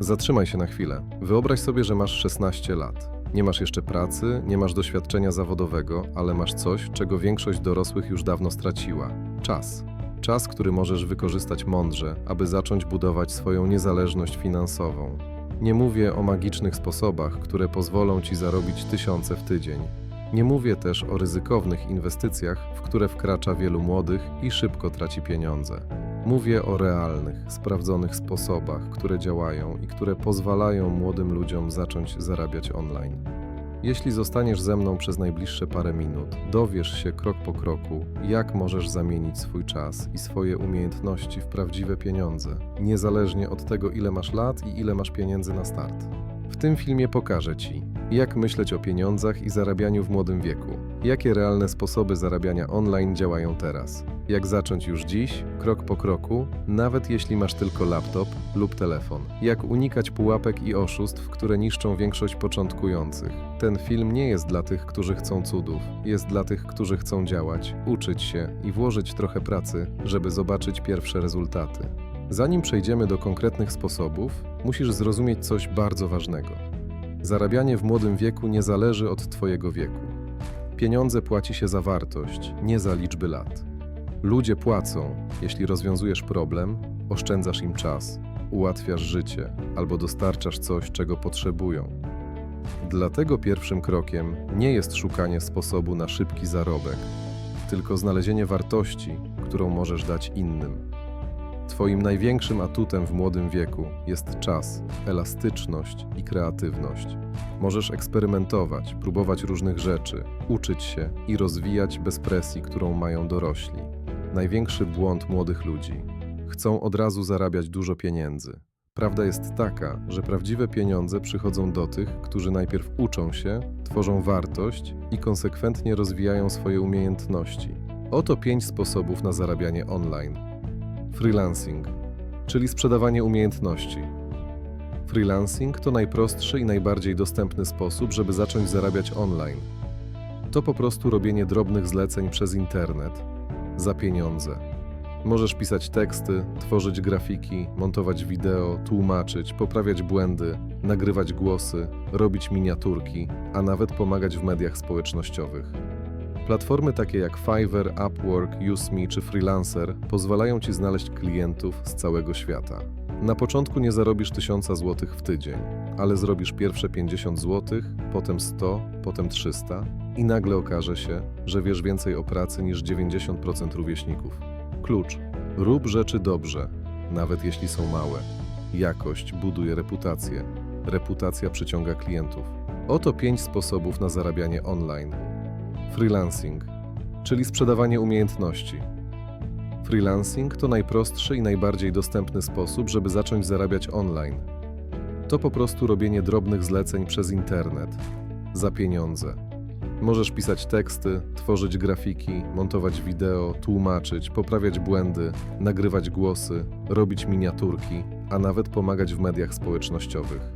Zatrzymaj się na chwilę. Wyobraź sobie, że masz 16 lat. Nie masz jeszcze pracy, nie masz doświadczenia zawodowego, ale masz coś, czego większość dorosłych już dawno straciła czas. Czas, który możesz wykorzystać mądrze, aby zacząć budować swoją niezależność finansową. Nie mówię o magicznych sposobach, które pozwolą ci zarobić tysiące w tydzień. Nie mówię też o ryzykownych inwestycjach, w które wkracza wielu młodych i szybko traci pieniądze. Mówię o realnych, sprawdzonych sposobach, które działają i które pozwalają młodym ludziom zacząć zarabiać online. Jeśli zostaniesz ze mną przez najbliższe parę minut, dowiesz się krok po kroku, jak możesz zamienić swój czas i swoje umiejętności w prawdziwe pieniądze, niezależnie od tego, ile masz lat i ile masz pieniędzy na start. W tym filmie pokażę Ci, jak myśleć o pieniądzach i zarabianiu w młodym wieku, jakie realne sposoby zarabiania online działają teraz, jak zacząć już dziś, krok po kroku, nawet jeśli masz tylko laptop lub telefon, jak unikać pułapek i oszustw, które niszczą większość początkujących. Ten film nie jest dla tych, którzy chcą cudów, jest dla tych, którzy chcą działać, uczyć się i włożyć trochę pracy, żeby zobaczyć pierwsze rezultaty. Zanim przejdziemy do konkretnych sposobów, musisz zrozumieć coś bardzo ważnego. Zarabianie w młodym wieku nie zależy od Twojego wieku. Pieniądze płaci się za wartość, nie za liczby lat. Ludzie płacą, jeśli rozwiązujesz problem, oszczędzasz im czas, ułatwiasz życie albo dostarczasz coś, czego potrzebują. Dlatego pierwszym krokiem nie jest szukanie sposobu na szybki zarobek, tylko znalezienie wartości, którą możesz dać innym. Twoim największym atutem w młodym wieku jest czas, elastyczność i kreatywność. Możesz eksperymentować, próbować różnych rzeczy, uczyć się i rozwijać bez presji, którą mają dorośli. Największy błąd młodych ludzi. Chcą od razu zarabiać dużo pieniędzy. Prawda jest taka, że prawdziwe pieniądze przychodzą do tych, którzy najpierw uczą się, tworzą wartość i konsekwentnie rozwijają swoje umiejętności. Oto pięć sposobów na zarabianie online. Freelancing, czyli sprzedawanie umiejętności. Freelancing to najprostszy i najbardziej dostępny sposób, żeby zacząć zarabiać online. To po prostu robienie drobnych zleceń przez internet za pieniądze. Możesz pisać teksty, tworzyć grafiki, montować wideo, tłumaczyć, poprawiać błędy, nagrywać głosy, robić miniaturki, a nawet pomagać w mediach społecznościowych. Platformy takie jak Fiverr, Upwork, UseMe czy Freelancer pozwalają Ci znaleźć klientów z całego świata. Na początku nie zarobisz 1000 zł w tydzień, ale zrobisz pierwsze 50 zł, potem 100, potem 300 i nagle okaże się, że wiesz więcej o pracy niż 90% rówieśników. Klucz. Rób rzeczy dobrze, nawet jeśli są małe. Jakość buduje reputację. Reputacja przyciąga klientów. Oto 5 sposobów na zarabianie online. Freelancing, czyli sprzedawanie umiejętności. Freelancing to najprostszy i najbardziej dostępny sposób, żeby zacząć zarabiać online. To po prostu robienie drobnych zleceń przez internet za pieniądze. Możesz pisać teksty, tworzyć grafiki, montować wideo, tłumaczyć, poprawiać błędy, nagrywać głosy, robić miniaturki, a nawet pomagać w mediach społecznościowych.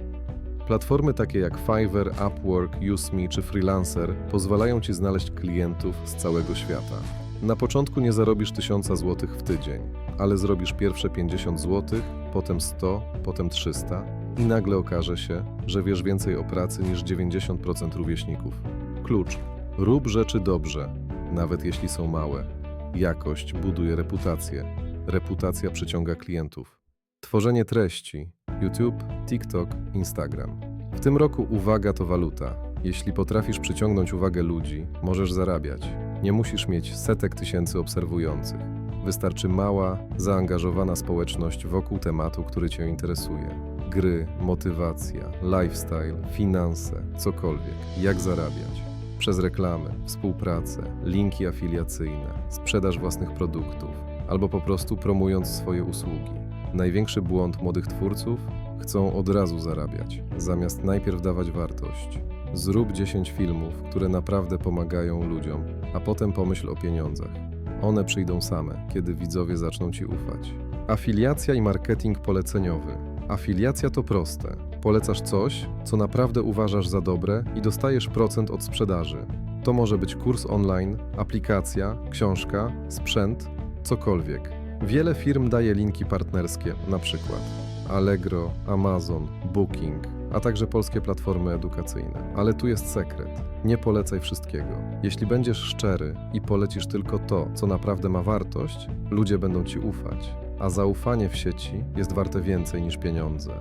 Platformy takie jak Fiverr, Upwork, UseMe czy Freelancer pozwalają Ci znaleźć klientów z całego świata. Na początku nie zarobisz 1000 zł w tydzień, ale zrobisz pierwsze 50 zł, potem 100, potem 300 i nagle okaże się, że wiesz więcej o pracy niż 90% rówieśników. Klucz. Rób rzeczy dobrze, nawet jeśli są małe. Jakość buduje reputację. Reputacja przyciąga klientów. Tworzenie treści. YouTube, TikTok, Instagram. W tym roku uwaga to waluta. Jeśli potrafisz przyciągnąć uwagę ludzi, możesz zarabiać. Nie musisz mieć setek tysięcy obserwujących. Wystarczy mała, zaangażowana społeczność wokół tematu, który Cię interesuje. Gry, motywacja, lifestyle, finanse, cokolwiek. Jak zarabiać? Przez reklamy, współpracę, linki afiliacyjne, sprzedaż własnych produktów albo po prostu promując swoje usługi. Największy błąd młodych twórców chcą od razu zarabiać, zamiast najpierw dawać wartość. Zrób 10 filmów, które naprawdę pomagają ludziom, a potem pomyśl o pieniądzach. One przyjdą same, kiedy widzowie zaczną ci ufać. Afiliacja i marketing poleceniowy. Afiliacja to proste. Polecasz coś, co naprawdę uważasz za dobre i dostajesz procent od sprzedaży. To może być kurs online, aplikacja, książka, sprzęt, cokolwiek. Wiele firm daje linki partnerskie, na przykład Allegro, Amazon, Booking, a także polskie platformy edukacyjne. Ale tu jest sekret. Nie polecaj wszystkiego. Jeśli będziesz szczery i polecisz tylko to, co naprawdę ma wartość, ludzie będą ci ufać. A zaufanie w sieci jest warte więcej niż pieniądze.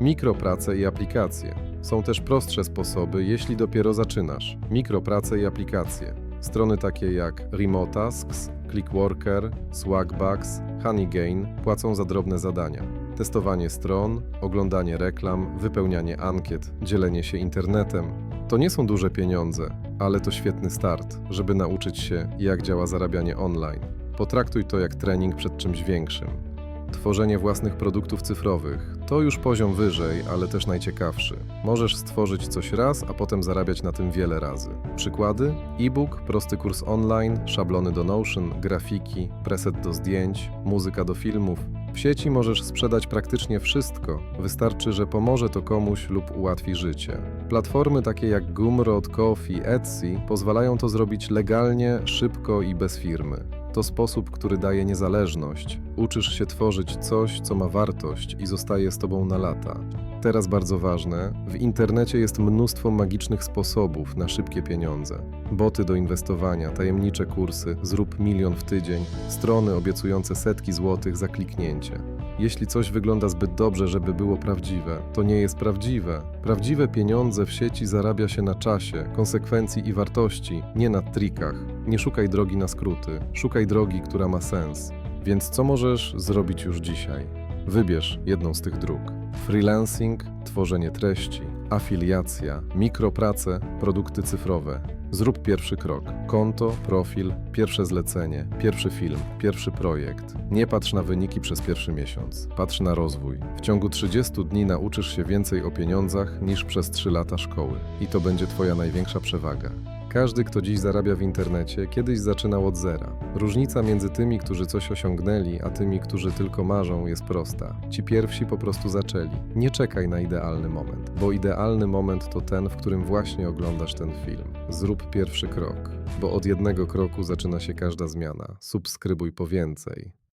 Mikroprace i aplikacje. Są też prostsze sposoby, jeśli dopiero zaczynasz. Mikroprace i aplikacje. Strony takie jak Remotasks, Clickworker, Swagbucks, Honeygain płacą za drobne zadania. Testowanie stron, oglądanie reklam, wypełnianie ankiet, dzielenie się internetem. To nie są duże pieniądze, ale to świetny start, żeby nauczyć się, jak działa zarabianie online. Potraktuj to jak trening przed czymś większym. Tworzenie własnych produktów cyfrowych to już poziom wyżej, ale też najciekawszy. Możesz stworzyć coś raz, a potem zarabiać na tym wiele razy. Przykłady? E-book, prosty kurs online, szablony do Notion, grafiki, preset do zdjęć, muzyka do filmów. W sieci możesz sprzedać praktycznie wszystko, wystarczy, że pomoże to komuś lub ułatwi życie. Platformy takie jak Gumroad, Coffee, Etsy pozwalają to zrobić legalnie, szybko i bez firmy. To sposób, który daje niezależność. Uczysz się tworzyć coś, co ma wartość i zostaje z tobą na lata. Teraz bardzo ważne, w internecie jest mnóstwo magicznych sposobów na szybkie pieniądze. Boty do inwestowania, tajemnicze kursy, zrób milion w tydzień, strony obiecujące setki złotych za kliknięcie. Jeśli coś wygląda zbyt dobrze, żeby było prawdziwe, to nie jest prawdziwe. Prawdziwe pieniądze w sieci zarabia się na czasie, konsekwencji i wartości, nie na trikach. Nie szukaj drogi na skróty, szukaj drogi, która ma sens. Więc co możesz zrobić już dzisiaj? Wybierz jedną z tych dróg. Freelancing, tworzenie treści, afiliacja, mikroprace, produkty cyfrowe. Zrób pierwszy krok. Konto, profil, pierwsze zlecenie, pierwszy film, pierwszy projekt. Nie patrz na wyniki przez pierwszy miesiąc. Patrz na rozwój. W ciągu 30 dni nauczysz się więcej o pieniądzach niż przez 3 lata szkoły. I to będzie Twoja największa przewaga. Każdy, kto dziś zarabia w internecie, kiedyś zaczynał od zera. Różnica między tymi, którzy coś osiągnęli, a tymi, którzy tylko marzą, jest prosta. Ci pierwsi po prostu zaczęli. Nie czekaj na idealny moment, bo idealny moment to ten, w którym właśnie oglądasz ten film. Zrób pierwszy krok, bo od jednego kroku zaczyna się każda zmiana. Subskrybuj po więcej.